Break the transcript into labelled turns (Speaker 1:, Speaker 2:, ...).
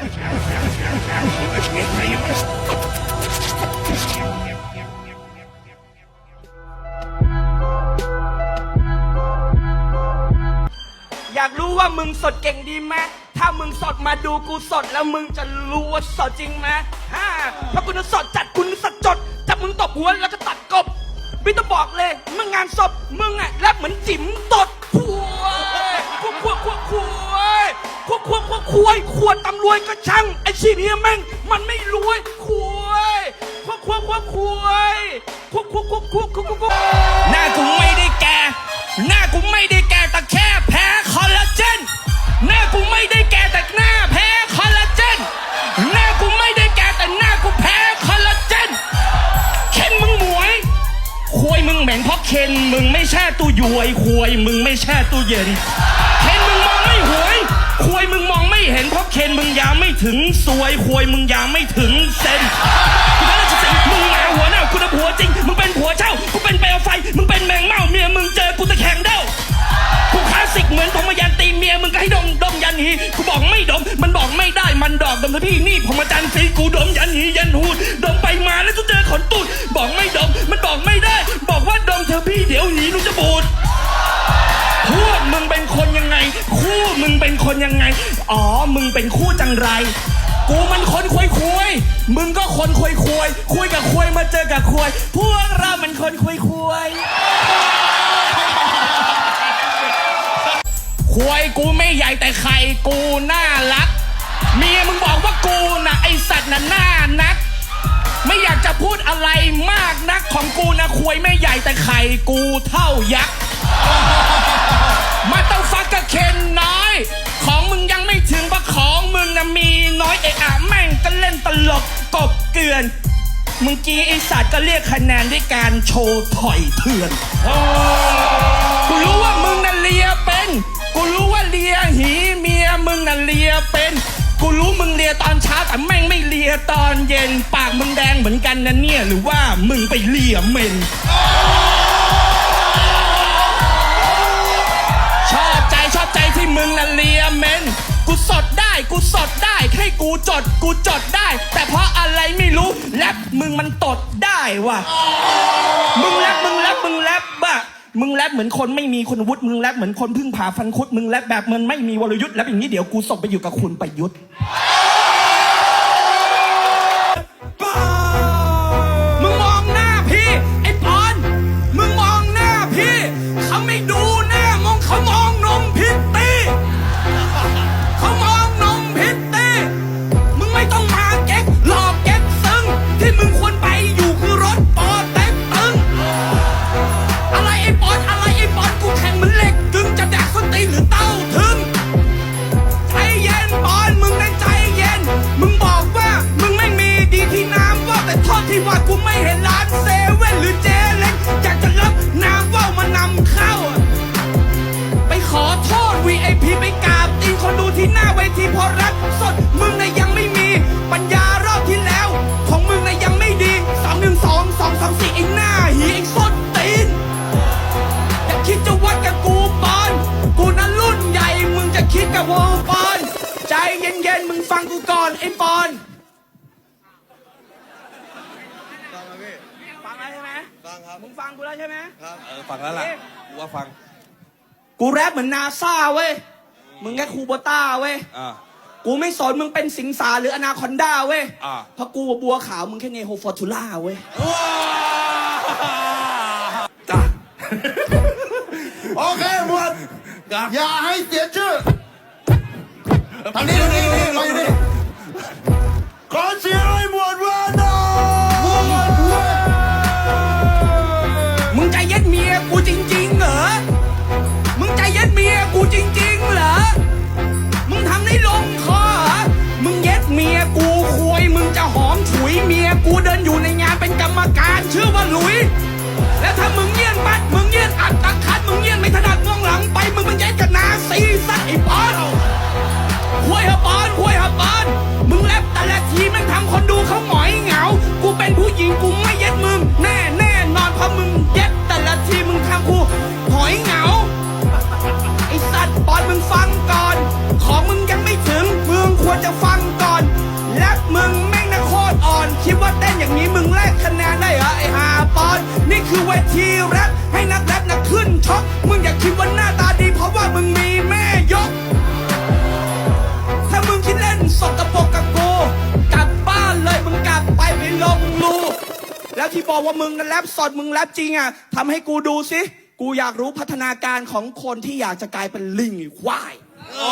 Speaker 1: อยากรู้ว่ามึงสดเก่งดีไหมถ้ามึงสดมาดูกูสดแล้วมึงจะรู้ว่าสดจริงไหมฮ่าถ้ากูจะสดจัดคุณสดจดจับมึงตบหัวแล้วก็ตัดกบไม่ต้องบอกเลยมึงงานศพมึงอะแรปเหมือนจิ๋มตด ขวขวขวขวขวขวตำรวจก็ช่างไอ้ชีนี้แม่งมันไม่รวยขวขวขวขวขวขวขวขวขวขวขวขวหน้ากูไม่ได้แก่หน้ากูไม่ได้แก่แต่แค่แพ้คอลลาเจนหน้ากูไม่ได้แก่แต่หน้าแพ้คอลลาเจนหน้ากูไม่ได้แก่แต่หน้ากูแพ้คอลลาเจนเข็นมึงหมวยควยมึงเหม็นเพราะเคนมึงไม่แช่ตู้ยวยควยมึงไม่แช่ตู้เย็นเคนมึง เคนมึงยังไม่ถึงสวยควยมึงยังไม่ถึงเซนกูไม่ได้จะสิงมึงหมาหัวเน่ากูนะผัวจริง มึงเป็นผัวเช่ากูเป็นเปลวไฟ มึงเป็นแมงเม่าเมียมึงเจอกูตะแคงเด้ากูคลาสสิกเหมือนผมมายันตีเมียมึงก็ให้ดมดมยันหีกูบอกไม่ดม มันบอกไม่ได้มันดอกดมนะพี่นี่ผมมาจันสีกูดมยันหียันหูดดมไปมาแล้วจะเจอขนตูดบอกไม่ดม มันบอกไม่ได้ บอกว่าดมเธอพี่เดี๋ยวหนีหนูจะบูดพวกมึงเป็นคนยังไง คู่มึงเป็นคนยังไง อ๋อ มึงเป็นคู่จังไร กูมันคนคุยคุย มึงก็คนคุยคุย คุยกับคุยมาเจอกับคุย พวกเรามันคนคุยคุยควยกูไม่ใหญ่แต่ไข่กูน่ารัก เมียมึงบอกว่ากูนะไอสัตว์น่ะน่านัก ไม่อยากจะพูดอะไรมากนักของกูนะควยไม่ใหญ่แต่ไข่กูเท่ายักษ์มาต้องฟักกับเคนน้อย ล่นตลกกบเกลื่อนมึงกี้ไอสัตว์ก็เรียกคะแนนด้วยการโชว์ถอยเถื่อนกูรู้ว่ามึงน่ะเลียเป็น กูรู้ว่าเลียหีเมียมึงน่ะเลียเป็น กูรู้มึงเลียตอนเช้าแต่แม่งไม่เลียตอนเย็น ปากมึงแดงเหมือนกันนะเนี่ยหรือว่ามึงไปเลียเหม็นชอบใจชอบใจที่มึงน่ะเลียเมน กูสดได้ ให้กูจด กูจดได้ แต่เพราะอะไรไม่รู้แรปมึงมันตดได้ว่ะ มึงแรปมึงแรปมึงแรปบะมึงแรปเหมือนคนไม่มีคุณวุฒิมึงแรปเหมือนคนพึ่งพาฟันคุด มึงแรปแบบมันไม่มีวรยุทธ์แรปอย่างนี้เดี๋ยวกูส่งไปอยู่กับคุณประยุทธ์ กูก่อนไอ้ปอนฟัง
Speaker 2: ครับพี่
Speaker 1: ฟังแล้วใช่ไหม
Speaker 2: ฟังครับ
Speaker 1: มึงฟังกูแล้วใช่ไหม
Speaker 2: ครับเออฟังแล้วล่ะ
Speaker 1: เอ๊ะ
Speaker 2: กูว่าฟัง
Speaker 1: กูแรปเหมือนนาซาเว้ยมึงแค่คูโบต้าเว้ย
Speaker 2: อ่า
Speaker 1: กูไม่สนมึงเป็นสิงสาหรืออนาคอนด้าเว้ย
Speaker 2: อ่า
Speaker 1: เพราะกูบัวขาวมึงแค่เนโฮฟอร์ตูล่าเว้ย
Speaker 2: จ้า
Speaker 3: โอเคหมวด
Speaker 2: ครับ
Speaker 3: อย่าให้เสียชื่อทางนี้ทางนี้นี่มาอยู่นี่ ขอเสียงให้หมวดว่าหน่อยหมวดว่า
Speaker 1: มึงใจเย็ดเมียกูจริงๆเหรอ มึงใจเย็ดเมียกูจริงๆเหรอ มึงทำได้ลงคอเหรอ มึงเย็ดเมียกูควยมึงจะหอมฉุยเมียกูเดินอยู่ในงานเป็นกรรมการชื่อว่าหลุย แล้วถ้ามึงเยี่ยนปัดมึงเยี่ยนอัดตะคัดมึงเยี่ยนไม่ถนัดมองหลังไปมึงมันเย็ดกันนาซีสัตว์ไอ้ปอน ที่แรปให้นักแรปนักขึ้นช็อกมึงอยากคิดว่าหน้าตาดี เพราะว่ามึงมีแม่ยก ถ้ามึงคิดเล่นสกปรกกับกูกลับบ้านเลยมึงกลับไปไปลงลูแล้วที่บอกว่ามึงนักแรปสดมึงแรปจริงอะทำให้กูดูสิกูอยากรู้พัฒนาการของคนที่อยากจะกลายเป็นลิงควาย
Speaker 3: โอ้